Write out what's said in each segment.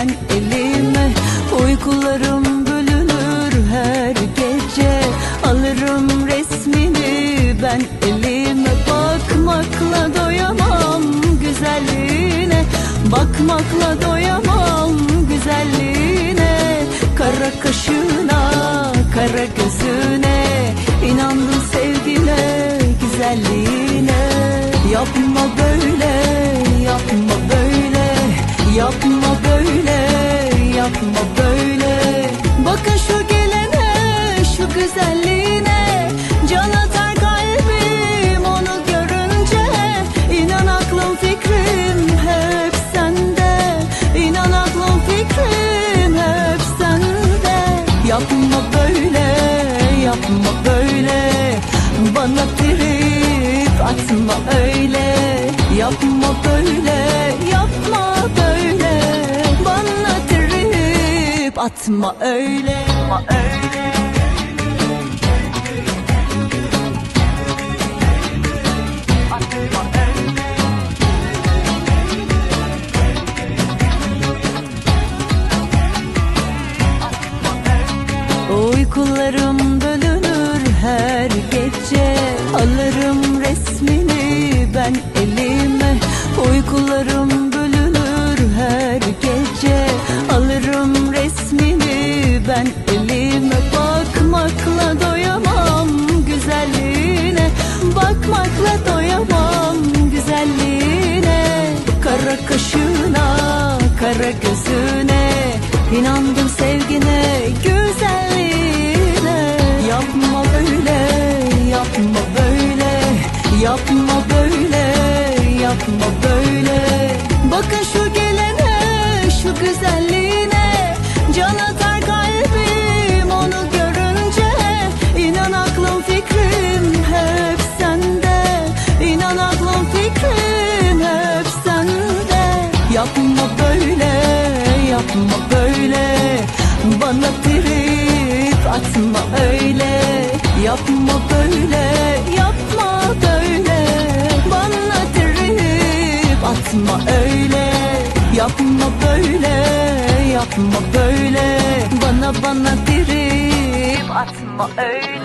ben elime. Uykularım bölünür her gece. Alırım resmini ben elime. Bakmakla doyamam güzelliğine. Bakmakla doyamam güzelliğine. Kara kaşına, kara gözüne. İnandım sevgine, güzelliğine. Yapma böyle, yapma böyle. Bakın şu gelene, şu güzelliğine. Can atar kalbim onu görünce. İnan aklım fikrim hep sende. İnan aklım fikrim hep sende. Yapma böyle, yapma böyle. Bana trip atma öyle atma öyle. Atma öyle. Uykularım bölünür her gece Alırım resmini ben elime Uykularım ben elime Bakmakla doyamam güzelliğine Bakmakla doyamam güzelliğine. Kara kaşına, kara gözüne İnandım sevgine, güzelliğine. Yapma böyle, yapma böyle Yapma böyle, yapma böyle. Bakın şu Bana trip atma öyle. Yapma böyle, yapma böyle. Bana trip atma öyle. Yapma böyle, yapma böyle. Bana bana trip atma öyle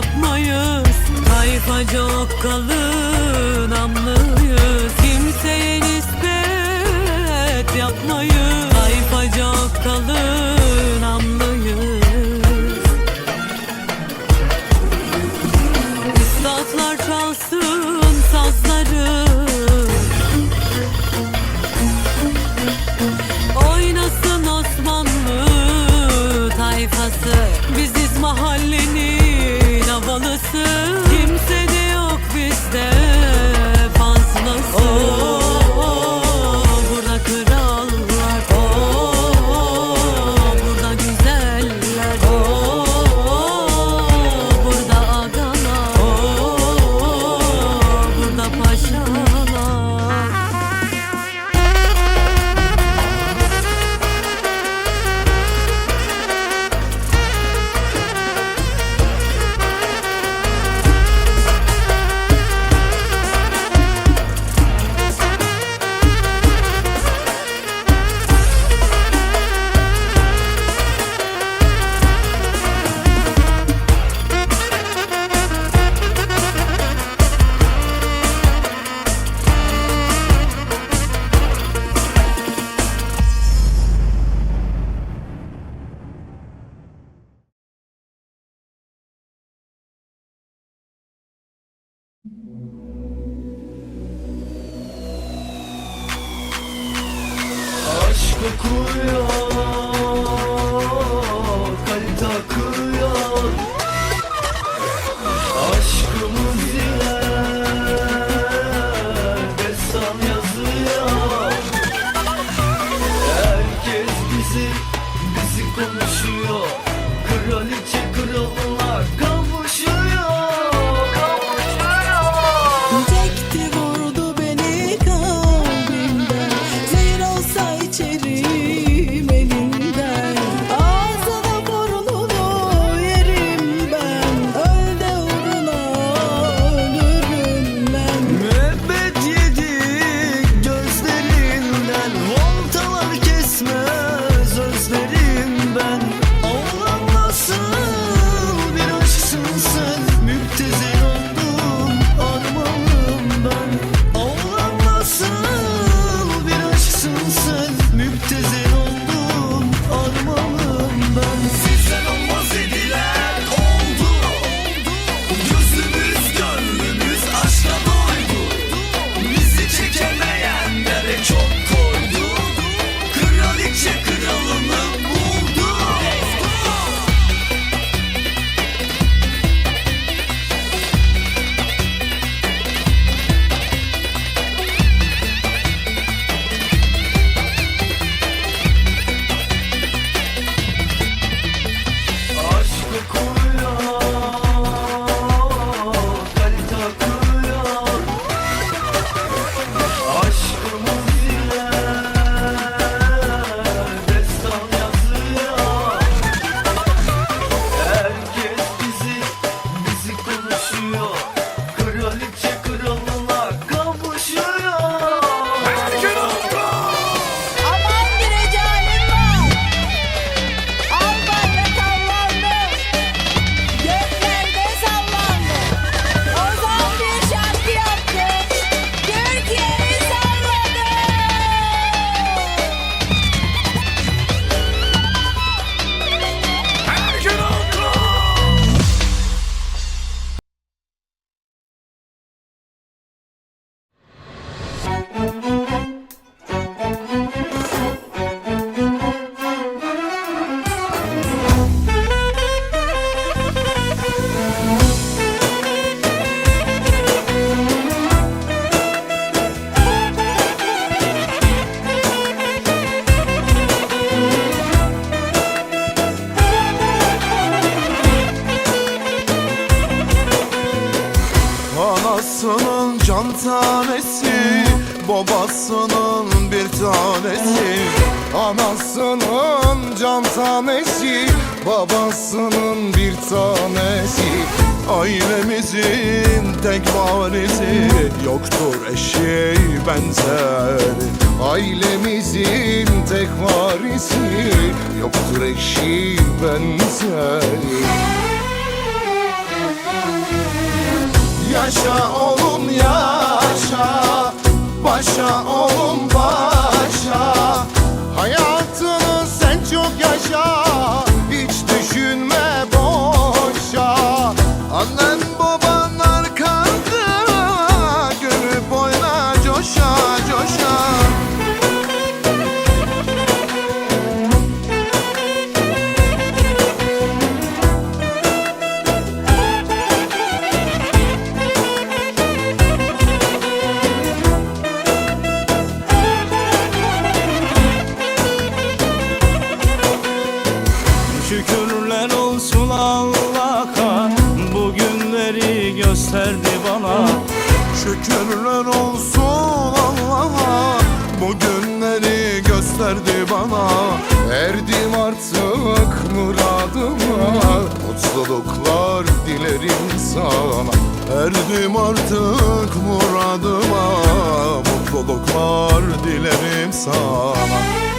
yapmayız. Tayfa çok anlıyız. Kimseye nispet yapmayız. Tayfa çok kalın. Anasının bir tanesi Anasının can tanesi Babasının bir tanesi. Ailemizin tek varisi Yoktur eşi benzer Ailemizin tek varisi Yoktur eşi benzeri. Yaşa oğlum ya yaşa oğlum var şükürler olsun Allah'a Bu günleri gösterdi bana. Erdim artık muradıma Mutluluklar dilerim sana. Erdim artık muradıma Mutluluklar dilerim sana.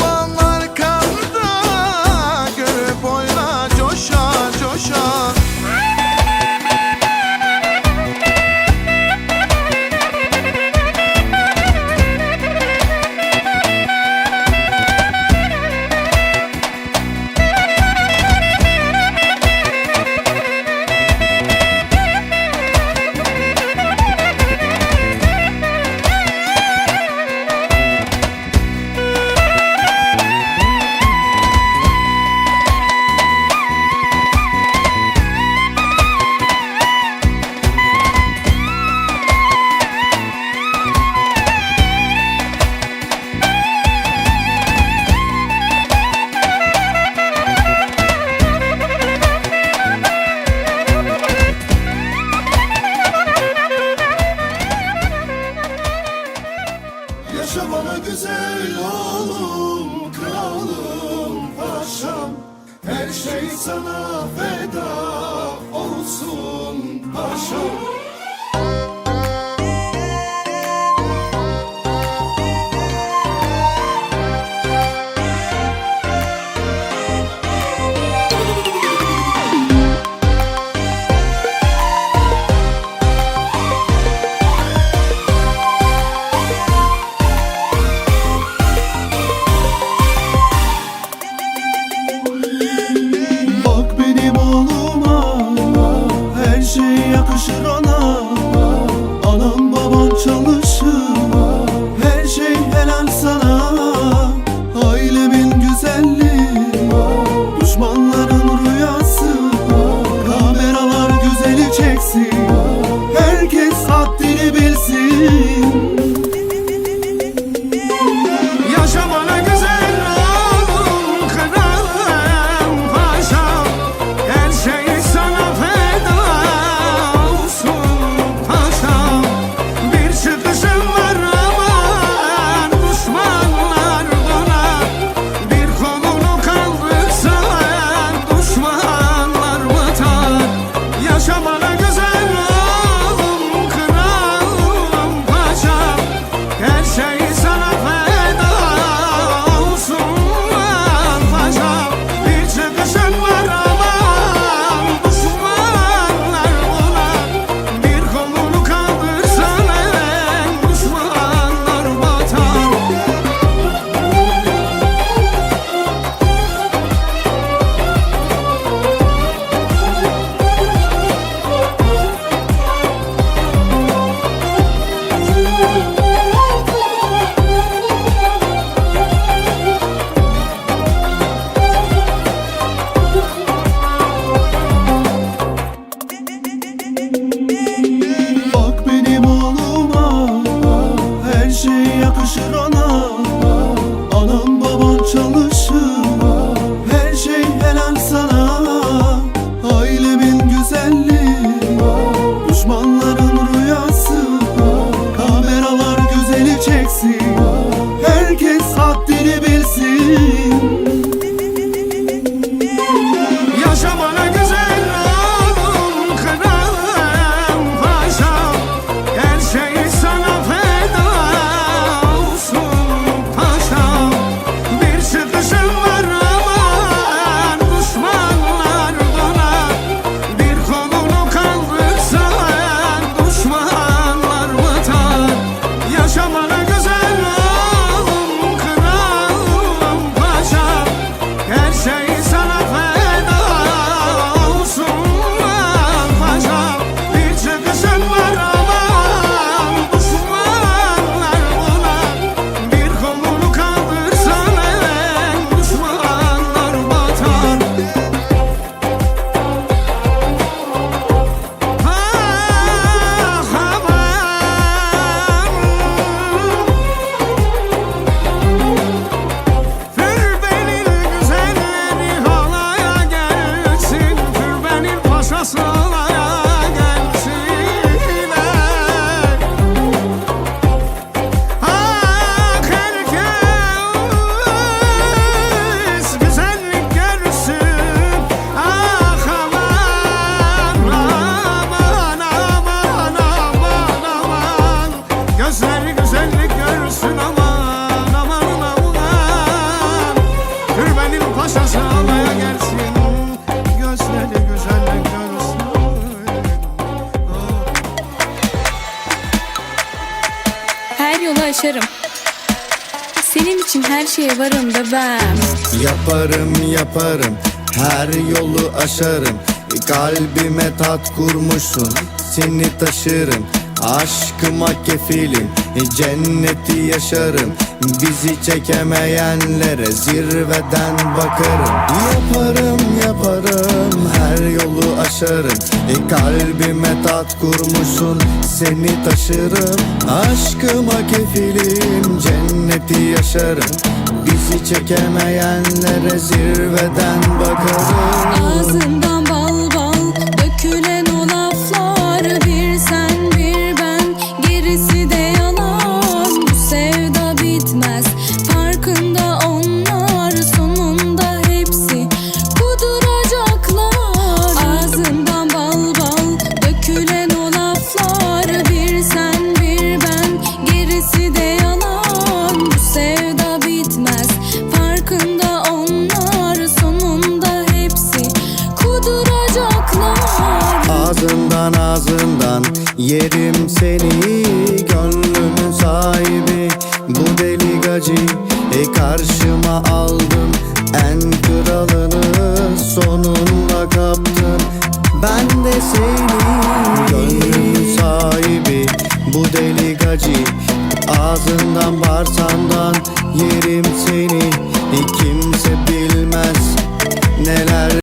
one Her yolu aşarım. Senin için her şeye varım da ben. Yaparım yaparım. Her yolu aşarım. Kalbime tat kurmuşsun. Seni taşırım. Aşkıma kefilim cenneti yaşarım Bizi çekemeyenlere zirveden bakarım. Yaparım yaparım her yolu aşarım. Kalbime tat kurmuşsun seni taşırım. Aşkıma kefilim cenneti yaşarım. Bizi çekemeyenlere zirveden bakarım. Ağzından yerim seni Gönlümün sahibi. Bu deli gacı e Karşıma aldım en kralını Sonunda kaptım ben de seni Gönlümün sahibi. Bu deli gacı Ağzından seni